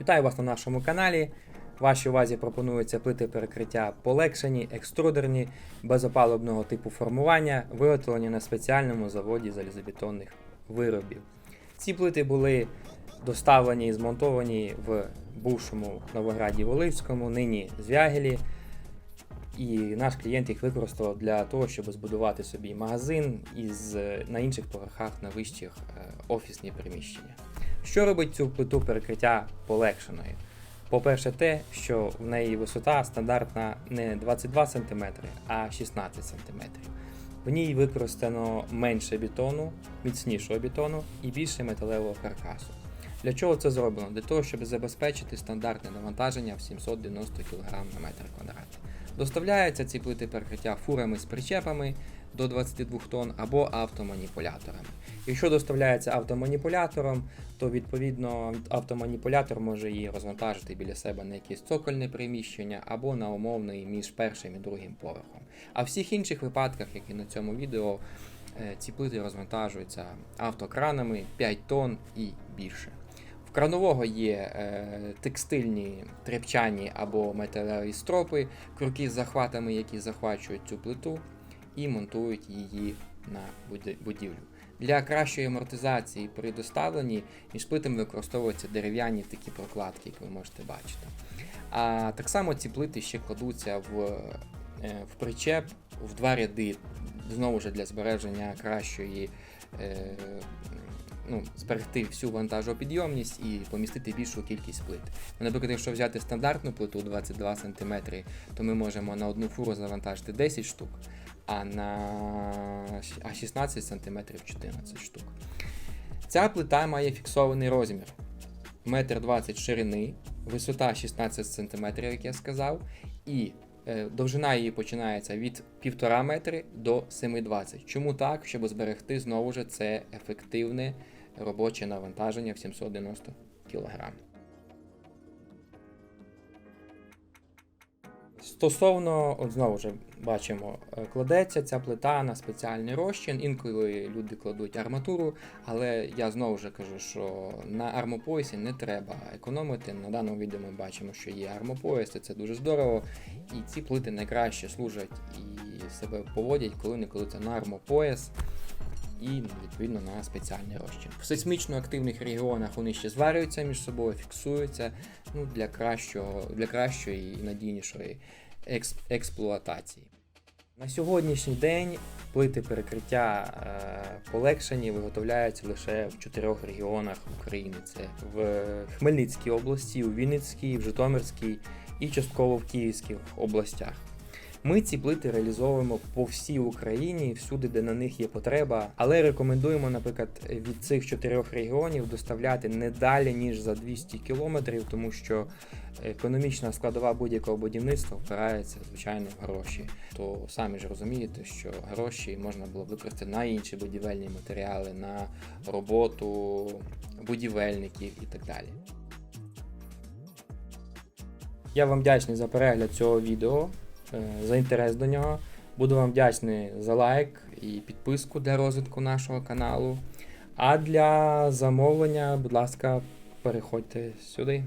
Вітаю вас на нашому каналі. Вашій увазі пропонуються плити перекриття полегшені, екструдерні, безопалубного типу формування, виготовлені на спеціальному заводі залізобетонних виробів. Ці плити були доставлені і змонтовані в бувшому Новограді Волинському, нині Звягелі. І наш клієнт їх використав для того, щоб збудувати собі магазин із на інших поверхах на вищих е, офісні приміщення. Що робить цю плиту перекриття полегшеною? По-перше, те, що в неї висота стандартна не 22 см, а 16 см. В ній використано менше бетону, міцнішого бетону і більше металевого каркасу. Для чого це зроблено? Для того, щоб забезпечити стандартне навантаження в 790 кг на метр квадратний. Доставляються ці плити перекриття фурами з причепами до 22 тонн або автоманіпуляторами. Якщо доставляється автоманіпулятором, то відповідно автоманіпулятор може її розвантажити біля себе на якесь цокольне приміщення або на умовний між першим і другим поверхом. А в всіх інших випадках, як і на цьому відео, е, ці плити розвантажуються автокранами 5 тонн і більше. В кранового є е, текстильні тряпчані або металеві стропи, крюки з захватами, які захвачують цю плиту і монтують її на будівлю. Для кращої амортизації при доставленні між плитами використовуються дерев'яні такі прокладки, як ви можете бачити. А так само ці плити ще кладуться в, е, в причеп в два ряди, знову ж для збереження кращої. е, Ну, зберегти всю вантажопідйомність і помістити більшу кількість плит. Ну, Наприклад, якщо взяти стандартну плиту 22 см, то ми можемо на одну фуру завантажити 10 штук, а на 16 см 14 штук. Ця плита має фіксований розмір 1,20 м ширини, висота 16 см, як я сказав, і довжина її починається від 1,5 метри до 7,20. Чому так? Щоб зберегти знову ж це ефективне робоче навантаження в 790 кг. Стосовно, от знову ж бачимо, е, кладеться ця плита на спеціальний розчин. Інколи люди кладуть арматуру, але я знову ж кажу, що на армопоясі не треба економити. На даному відео ми бачимо, що є армопояс, і це дуже здорово. І ці плити найкраще служать і себе поводять, коли не кладуться на армопояс і відповідно на спеціальний розчин. В сейсмічно активних регіонах вони ще зварюються між собою, фіксуються ну, для, кращого, для кращої і надійнішої екс- експлуатації. На сьогоднішній день плити перекриття е, полегшені виготовляються лише в чотирьох регіонах України: це в Хмельницькій області, у Вінницькій, в Житомирській і частково в Київських областях. Ми ці плити реалізовуємо по всій Україні, всюди, де на них є потреба, але рекомендуємо, наприклад, від цих чотирьох регіонів доставляти не далі ніж за 200 кілометрів, тому що економічна складова будь-якого будівництва впирається звичайно в гроші. То самі ж розумієте, що гроші можна було використати на інші будівельні матеріали, на роботу будівельників і так далі. Я вам вдячний за перегляд цього відео, за інтерес до нього. Буду вам вдячний за лайк і підписку для розвитку нашого каналу. А для замовлення, будь ласка, переходьте сюди.